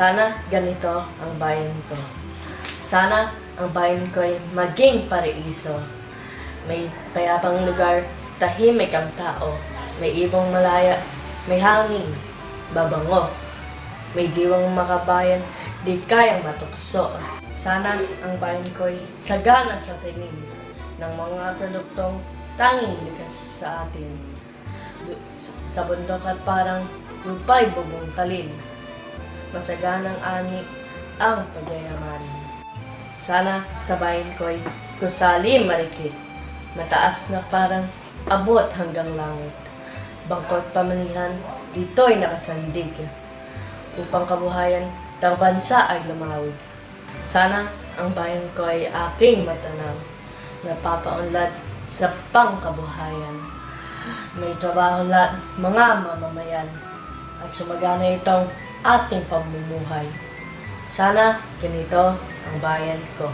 Sana ganito ang bayan ko. Sana ang bayan ko ay maging paraiso. May payapang lugar, tahimik ang tao. May ibong malaya, may hangin, babango. May diwang makabayan, di kayang matukso. Sana ang bayan ko ay sagana sa tinig ng mga produktong tanging likas sa atin. Sa bundok at parang lupay bubungkalin. Masaganang ani ang pagyayaman. Sana sa bayan ko ay kusali marikit. Mataas na parang abot hanggang langit. Bangkot pamilihan, dito'y nakasandig. Upang kabuhayan, ng bansa ay lumawig. Sana ang bayan ko ay aking matanaw, napapaunlad sa pangkabuhayan. May trabaho lahat mga mamamayan at sumagana itong ating pamumuhay. Sana ganito ang bayan ko.